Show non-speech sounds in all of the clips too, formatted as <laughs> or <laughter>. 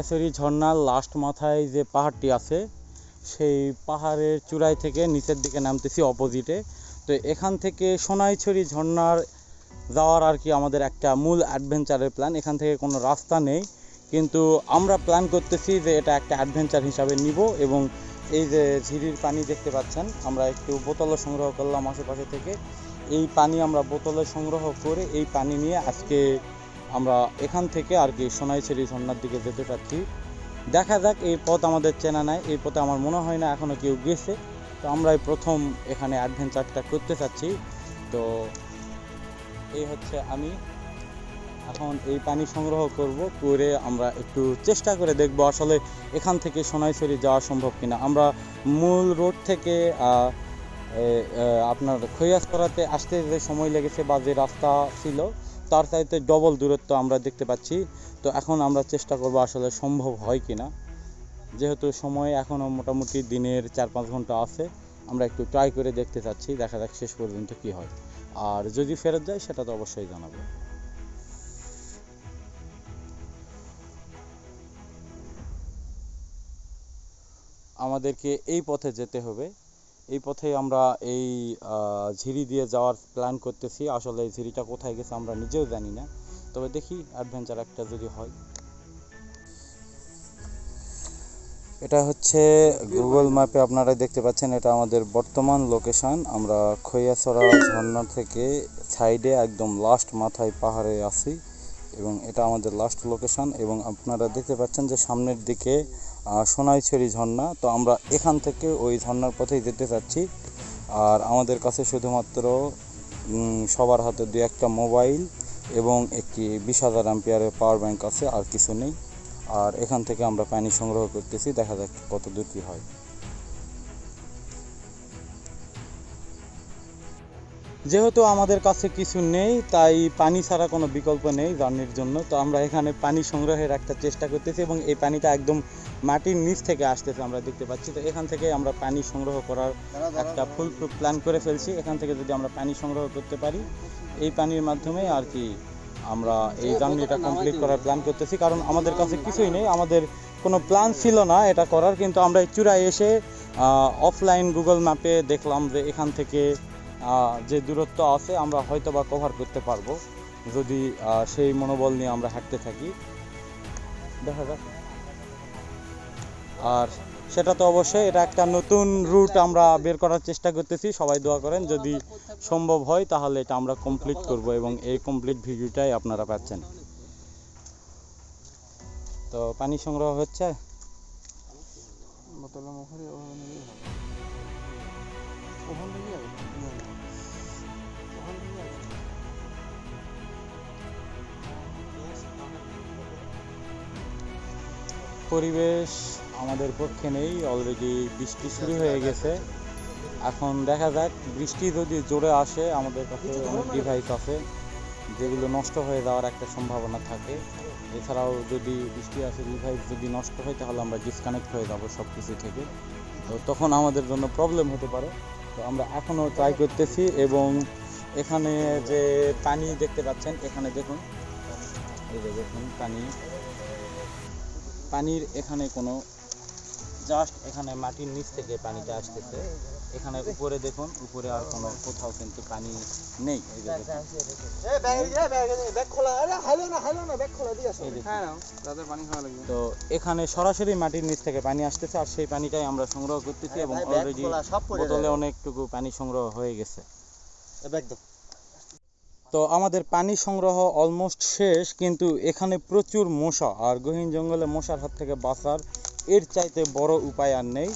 খৈয়াছড়ি ঝর্ণার লাস্ট মাথায় যে পাহাড়টি আছে, সেই পাহাড়ের চূড়ায় থেকে নিচের দিকে নামতেছি অপোজিটে তো এখান থেকে সোনাইছড়ি ঝর্ণার যাওয়ার আর কি আমাদের একটা মূল অ্যাডভেঞ্চারের প্ল্যান এখান থেকে কোনো রাস্তা নেই, কিন্তু আমরা প্ল্যান করতেছি যে এটা একটা অ্যাডভেঞ্চার হিসাবে নিব এবং এই যে ঝিরির পানি দেখতে পাচ্ছেন, আমরা একটু বোতলও সংগ্রহ করলাম আশেপাশে থেকে। এই পানি আমরা বোতলে সংগ্রহ করে এই পানি নিয়ে আজকে আমরা এখান থেকে আর কি সোনাইছড়ি ঝর্ণার দিকে যেতে চাচ্ছি। দেখা যাক, এই পথ আমাদের চেনা নাই, এই পথে আমার মনে হয় না এখনও কেউ গেছে। তো আমরাই প্রথম এখানে অ্যাডভেঞ্চারটা করতে চাচ্ছি। তো এই হচ্ছে আমি। এখন এই পানি সংগ্রহ করব, করে আমরা একটু চেষ্টা করে দেখব আসলে এখান থেকে সোনাইছড়ি যাওয়া সম্ভব কিনা। আমরা মূল রোড থেকে আপনার খৈয়াছড়াতে আসতে যে সময় লেগেছে বা যে রাস্তা ছিল তার চাইতে ডবল দূরত্ব আমরা দেখতে পাচ্ছি। তো এখন আমরা চেষ্টা করব আসলে সম্ভব হয় কি না যেহেতু সময় এখনও মোটামুটি দিনের চার পাঁচ ঘণ্টা আছে, আমরা একটু ট্রাই করে দেখতে চাচ্ছি, দেখা যাক শেষ পর্যন্ত কি হয়। আর যদি ফেরত যায়, সেটা তো অবশ্যই জানাব। আমাদেরকে এই পথে যেতে হবে। এই পথে আমরা এই ঝিরি দিয়ে যাওয়ার প্ল্যান করতেছি। আসলে এই ঝিরিটা কোথায় গেছে আমরা নিজেও জানি না। তবে দেখি অ্যাডভেঞ্চার একটা যদি হয়। এটা হচ্ছে গুগল ম্যাপে আপনারা দেখতে পাচ্ছেন। এটা আমাদের বর্তমান লোকেশন আমরা খৈয়াছড়া ঝর্ণা থেকে সাইডে একদম লাস্ট মাথায় পাহাড়ে আছি। এবং এটা আমাদের লাস্ট লোকেশন এবং আপনারা দেখতে পাচ্ছেন যে সামনের দিকে সোনাইছড়ি ঝর্ণা, তো আমরা এখান থেকে ওই ঝর্ণার পথেই যেতে চাচ্ছি আর আমাদের কাছে শুধুমাত্র সবার হাতে দু একটা মোবাইল এবং একটি বিশ হাজার অ্যাম্পিয়ারের পাওয়ার ব্যাংক আছে, আর কিছু নেই। আর এখান থেকে আমরা পানি সংগ্রহ করতেছি, দেখা যাক কত দূর কী হয়। যেহেতু আমাদের কাছে কিছু নেই, তাই পানি ছাড়া কোনো বিকল্প নেই জার্নির জন্য। তো আমরা এখানে পানি সংগ্রহের একটা চেষ্টা করতেছি এবং এই পানিটা একদম মাটির নিচ থেকে আসতেছে আমরা দেখতে পাচ্ছি। তো এখান থেকে আমরা পানি সংগ্রহ করার একটা ফুল প্রুফ প্ল্যান করে ফেলছি। এখান থেকে যদি আমরা পানি সংগ্রহ করতে পারি, এই পানির মাধ্যমে আর কি আমরা এই জার্নিটা কমপ্লিট করার প্ল্যান করতেছি। কারণ আমাদের কাছে কিছুই নেই, আমাদের কোনো প্ল্যান ছিল না এটা করার, কিন্তু আমরা চূড়ায় এসে অফলাইন গুগল ম্যাপে দেখলাম যে এখান থেকে যে দূরত্ব আছে, আমরা হয়তো বা কভার করতে পারব। যদি সেই মনোবল নিয়ে আমরা হাঁটতে থাকি। দেখা যাক। আর সেটা তো অবশ্যই, এটা একটা নতুন রুট আমরা বের করার চেষ্টা করতেছি। সবাই দোয়া করেন, যদি সম্ভব হয়, তাহলে এটা আমরা কমপ্লিট করব এবং এই কমপ্লিট ভিডিওটাই আপনারা পাচ্ছেন। তো পানি সংগ্রহ হচ্ছে? বোতলের মুখে ওখানে পরিবেশ আমাদের পক্ষে নেই অলরেডি বৃষ্টি শুরু হয়ে গেছে। এখন দেখা যাক, বৃষ্টি যদি জোরে আসে, আমাদের কাছে অনেক ডিভাইস আছে, যেগুলো নষ্ট হয়ে যাওয়ার একটা সম্ভাবনা থাকে। এছাড়াও যদি বৃষ্টি আসে ডিভাইস যদি নষ্ট হয়, তাহলে আমরা ডিসকানেক্ট হয়ে যাব সব কিছু থেকে। তো তখন আমাদের জন্য প্রবলেম হতে পারে। তো আমরা এখনও ট্রাই করতেছি এবং এখানে যে পানি দেখতে পাচ্ছেন, এখানে দেখুন। এই যে দেখুন, পানি। পানির এখানে কোনো জাস্ট এখানে মাটির নিচ থেকে পানিটা আসতেছে। এখানে উপরে দেখুন উপরে আর কোনো কোথাও কিন্তু পানি নেই। এই যে দেখুন। এ ব্যাগ এ ব্যাগ ব্যাগ খোলা। আরে হাইলো না হাইলো না ব্যাগ খোলা দিয়ে আসো। এই দেখুন। হ্যাঁ নাও তাদের পানি খাওয়া লাগবে। তো এখানে সরাসরি মাটির নিচ থেকে পানি আসতেছে আর সেই পানিটাই আমরা সংগ্রহ করতেছি এবং অলরেডি বোতলে অনেকটুকু পানি সংগ্রহ হয়ে গেছে। দাও। তো আমাদের পানি সংগ্রহ অলমোস্ট শেষ, কিন্তু এখানে প্রচুর মশা, আর গহীন জঙ্গলে মশার হাত থেকে বাঁচার এর চাইতে বড় উপায় আর নেই।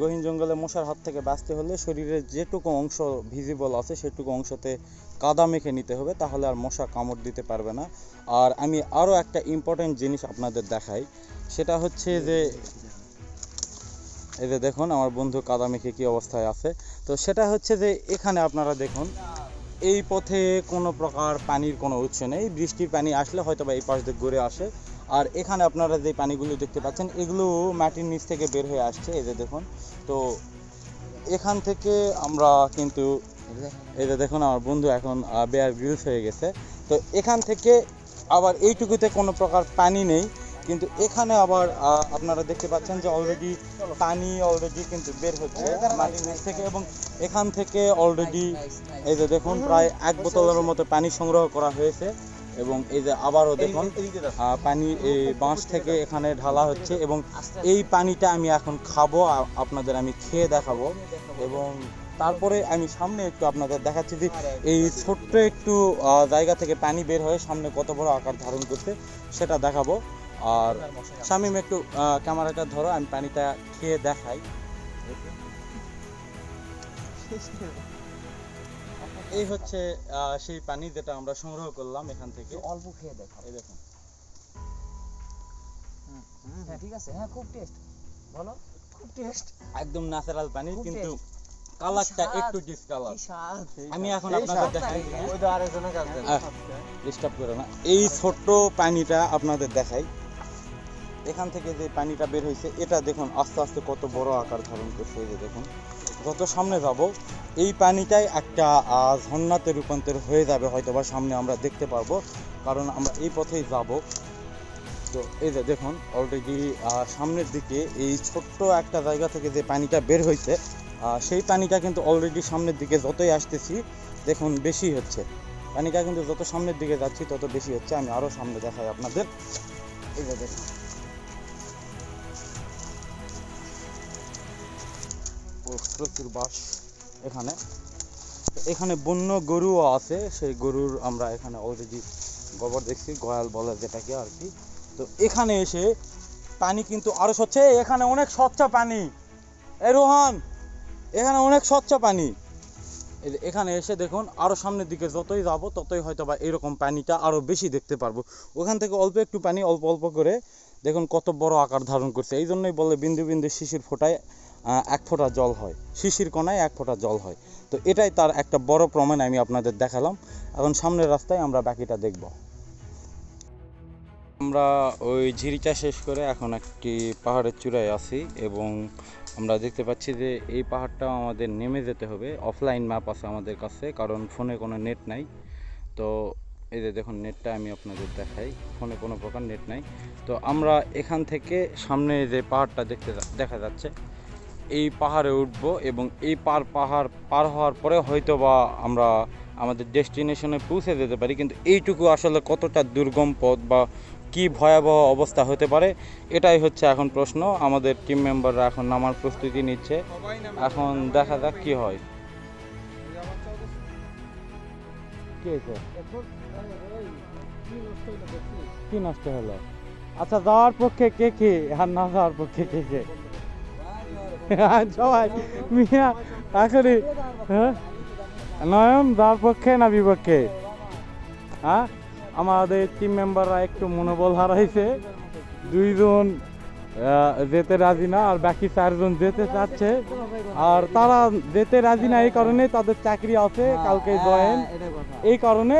গহীন জঙ্গলে মশার হাত থেকে বাঁচতে হলে শরীরের যেটুকু অংশ ভিজিবল আছে, সেটুকু অংশতে কাদা মেখে নিতে হবে, তাহলে আর মশা কামড় দিতে পারবে না। আর আমি আরও একটা ইম্পর্টেন্ট জিনিস আপনাদের দেখাই, সেটা হচ্ছে যে, এই যে দেখুন, আমার বন্ধু কাদা মেখে কি অবস্থায় আছে। তো সেটা হচ্ছে যে, এখানে আপনারা দেখুন এই পথে কোনো প্রকার পানির কোনো উৎস নেই। বৃষ্টির পানি আসলে হয়তো বা এই পাশ দিয়ে ঘুরে আসে। আর এখানে আপনারা যে পানিগুলো দেখতে পাচ্ছেন, এগুলো মাটির নিচ থেকে বের হয়ে আসছে, এই যে দেখুন। তো এখান থেকে আমরা কিন্তু, এই যে দেখুন আমার বন্ধু এখন বেয়ার গ্রিলস হয়ে গেছে। তো এখান থেকে আবার এইটুকুতে কোনো প্রকার পানি নেই। কিন্তু এখানে আবার আপনারা দেখতে পাচ্ছেন যে অলরেডি পানি অলরেডি কিন্তু বের হচ্ছে মাটির নিচ থেকে এবং এখান থেকে অলরেডি এই যে দেখুন প্রায় এক বোতলের মতো পানি সংগ্রহ করা হয়েছে এবং এই যে আবারও দেখুন পানি এই বাঁশ থেকে এখানে ঢালা হচ্ছে এবং এই পানিটা আমি এখন খাব আপনাদের আমি খেয়ে দেখাবো এবং তারপরে আমি সামনে একটু আপনাদের দেখাচ্ছি যে এই ছোট্ট একটু জায়গা থেকে পানি বের হয়ে সামনে কত বড় আকার ধারণ করছে সেটা দেখাবো। আর শামিম একটু ক্যামেরাটা ধরো আমি পানিটা খেয়ে দেখাই। এই হচ্ছে সেই পানি যেটা আমরা সংগ্রহ করলাম এখান থেকে। অল্প খেয়ে দেখো এই দেখুন। হ্যাঁ ঠিক আছে। হ্যাঁ খুব টেস্ট। বলো। খুব টেস্ট। একদম ন্যাচারাল পানি কিন্তু কালারটা একটু ডিসকালার আমি এখন আপনাদের দেখাই। ওই তো আরেকজনের কাছে। ডিস্টার্ব করে না। এই ছোট্ট পানিটা আপনাদের দেখাই। এখান থেকে যে পানিটা বের হয়েছে, এটা দেখুন, আস্তে আস্তে কত বড় আকার ধারণ করছে এই যে দেখুন। যত সামনে যাব, এই পানিটাই একটা ঝর্ণাতে রূপান্তর হয়ে যাবে হয়তো বা সামনে আমরা দেখতে পারব। কারণ আমরা এই পথেই যাব। তো এই যে দেখুন অলরেডি সামনের দিকে এই ছোট্ট একটা জায়গা থেকে যে পানিটা বের হয়েছে সেই পানিটা কিন্তু অলরেডি সামনের দিকে যতই আসতেছি, দেখুন বেশি হচ্ছে। পানিটা কিন্তু যত সামনের দিকে যাচ্ছি, তত বেশি হচ্ছে। আমি আরও সামনে দেখাই আপনাদের। এই যে দেখুন। প্রচুর বাস এখানে। এখানে বন্য গরুও আছে, সেই গরুর আমরা এখানে অলরেডি গোবর দেখছি, গয়াল বলে যেটাকে আর কি। তো এখানে এসে পানি কিন্তু আরও স্বচ্ছ। এখানে অনেক স্বচ্ছ পানি। এ রোহান, এখানে অনেক স্বচ্ছ পানি। এখানে এসে দেখুন, আরও সামনের দিকে যতই যাব, ততই হয়তো বা এরকম পানিটা আরও বেশি দেখতে পারব। ওখান থেকে অল্প একটু পানি, অল্প অল্প করে দেখুন কত বড় আকার ধারণ করছে। এই জন্যই বলে বিন্দু বিন্দু শিশির ফোটায়। এক ফোঁটা জল হয়। শিশির কণায় এক ফোঁটা জল হয়। তো এটাই তার একটা বড় প্রমাণ আমি আপনাদের দেখালাম। এখন সামনের রাস্তায় আমরা বাকিটা দেখব। আমরা ওই ঝিরিটা শেষ করে এখন একটি পাহাড়ের চূড়ায় আছি এবং আমরা দেখতে পাচ্ছি যে এই পাহাড়টা আমাদের নেমে যেতে হবে। অফলাইন ম্যাপ আছে আমাদের কাছে, কারণ ফোনে কোনো নেট নাই। তো এই যে দেখুন, নেটটা আমি আপনাদের দেখাই। ফোনে কোনো প্রকার নেট নাই। তো আমরা এখান থেকে সামনে যে পাহাড়টা দেখতে দেখা যাচ্ছে এই পাহাড়ে উঠব এবং এই পার পাহাড় পার হওয়ার পরে হয়তো বা আমরা আমাদের ডেস্টিনেশনে পৌঁছে যেতে পারি। কিন্তু এইটুকু আসলে কতটা দুর্গম পথ বা কি ভয়াবহ অবস্থা হতে পারে, এটাই হচ্ছে এখন প্রশ্ন। আমাদের টিম মেম্বাররা এখন নামার প্রস্তুতি নিচ্ছে। এখন দেখা যাক কি হয়। কি নষ্ট হলো? আচ্ছা যাওয়ার পক্ষে কে কে? আর না যাওয়ার পক্ষে কে কে? সবাই মিয়া আসলে হ্যাঁ? নয়ন যাওয়ার পক্ষে না বিপক্ষে? হ্যাঁ? আমাদের টিম মেম্বাররা একটু মনোবল হারাইছে। দুইজন যেতে রাজি না আর বাকি চারজন যেতে চাচ্ছে। আর তারা যেতে রাজি না এই কারণে তাদের চাকরি আছে কালকে জয়েন। এই কারণে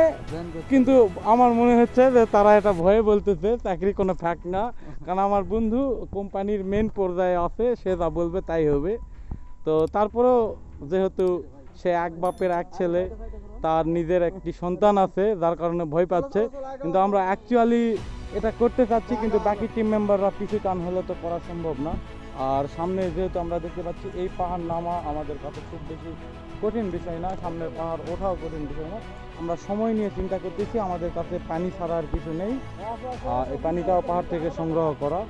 কিন্তু আমার মনে হচ্ছে যে তারা এটা ভয়ে বলতেছে চাকরি কোনো ফ্যাক্ট না। <laughs> কারণ আমার বন্ধু কোম্পানির মেন পর্যায়ে আছে সে যা বলবে তাই হবে। তো তারপরেও যেহেতু সে এক বাপের এক ছেলে তার নিজের একটি সন্তান আছে যার কারণে ভয় পাচ্ছে। কিন্তু আমরা অ্যাকচুয়ালি এটা করতে চাচ্ছি, কিন্তু বাকি টিম মেম্বাররা পিছু টান হলে তো করা সম্ভব না। আর সামনে যেহেতু আমরা দেখতে পাচ্ছি, এই পাহাড় নামা আমাদের কাছে খুব বেশি কঠিন বিষয় না, সামনের পাহাড় ওঠাও কঠিন বিষয় না। আমরা সময় নিয়ে চিন্তা করতেছি, আমাদের কাছে পানি ছাড়া আর কিছু নেই। এই পানিটাও পাহাড় থেকে সংগ্রহ করা।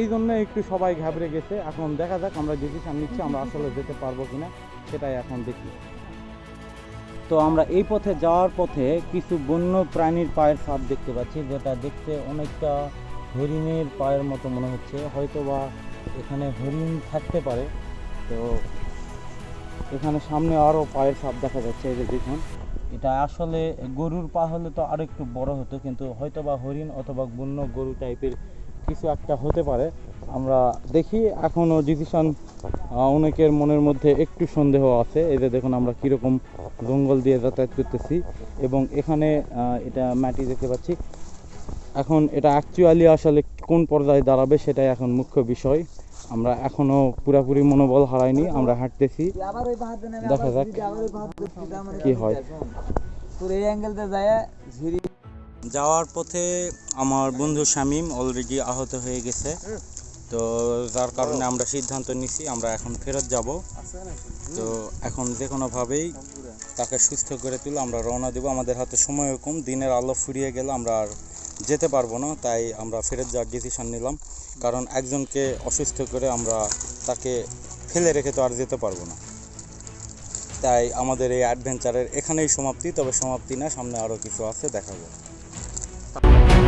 এই জন্য একটু সবাই ঘাবড়ে গেছে। এখন দেখা যাক আমরা ডিসিশন নিচ্ছি, আমরা আসলে যেতে পারব কিনা, সেটাই এখন দেখি। তো আমরা এই পথে যাওয়ার পথে কিছু বন্য প্রাণীর পায়ের ছাপ দেখতে পাচ্ছি, যেটা দেখতে অনেকটা হরিণের পায়ের মতো মনে হচ্ছে। হয়তো বা এখানে হরিণ থাকতে পারে। তো এখানে সামনে আরও পায়ের ছাপ দেখা যাচ্ছে, এই যে দেখুন। এটা আসলে গরুর পা হলে তো আরও একটু বড় হতো, কিন্তু হয়তো বা হরিণ অথবা বন্য গরু টাইপের কিছু একটা হতে পারে, আমরা দেখি। এখনও ডিসিশন অনেকের মনের মধ্যে একটু সন্দেহ আছে, এই যে দেখুন আমরা কীরকম জঙ্গল দিয়ে যাতায়াত করতেছি এবং এখানে এটা মাটি দেখতে পাচ্ছি। এখন এটা অ্যাকচুয়ালি আসলে কোন পর্যায়ে দাঁড়াবে সেটাই এখন মুখ্য বিষয়। আমরা এখনও পুরাপুরি মনোবল হারাইনি, আমরা হাঁটতেছি। দেখা যাক কি হয়। যাওয়ার পথে আমার বন্ধু শামীম অলরেডি আহত হয়ে গেছে। তো যার কারণে আমরা সিদ্ধান্ত নিছি, আমরা এখন ফেরত যাব। তো এখন যে কোনোভাবেই তাকে সুস্থ করে তুলে আমরা রওনা দেবো। আমাদের হাতে সময়ও কম, দিনের আলো ফুরিয়ে গেলে আমরা আর যেতে পারব না, তাই আমরা ফেরত যাওয়ার ডিসিশন নিলাম। কারণ একজনকে অসুস্থ করে আমরা তাকে ফেলে রেখে তো আর যেতে পারব না। তাই আমাদের এই অ্যাডভেঞ্চারের এখানেই সমাপ্তি, তবে সমাপ্তি না, সামনে আরও কিছু আছে, দেখাবো। Stop.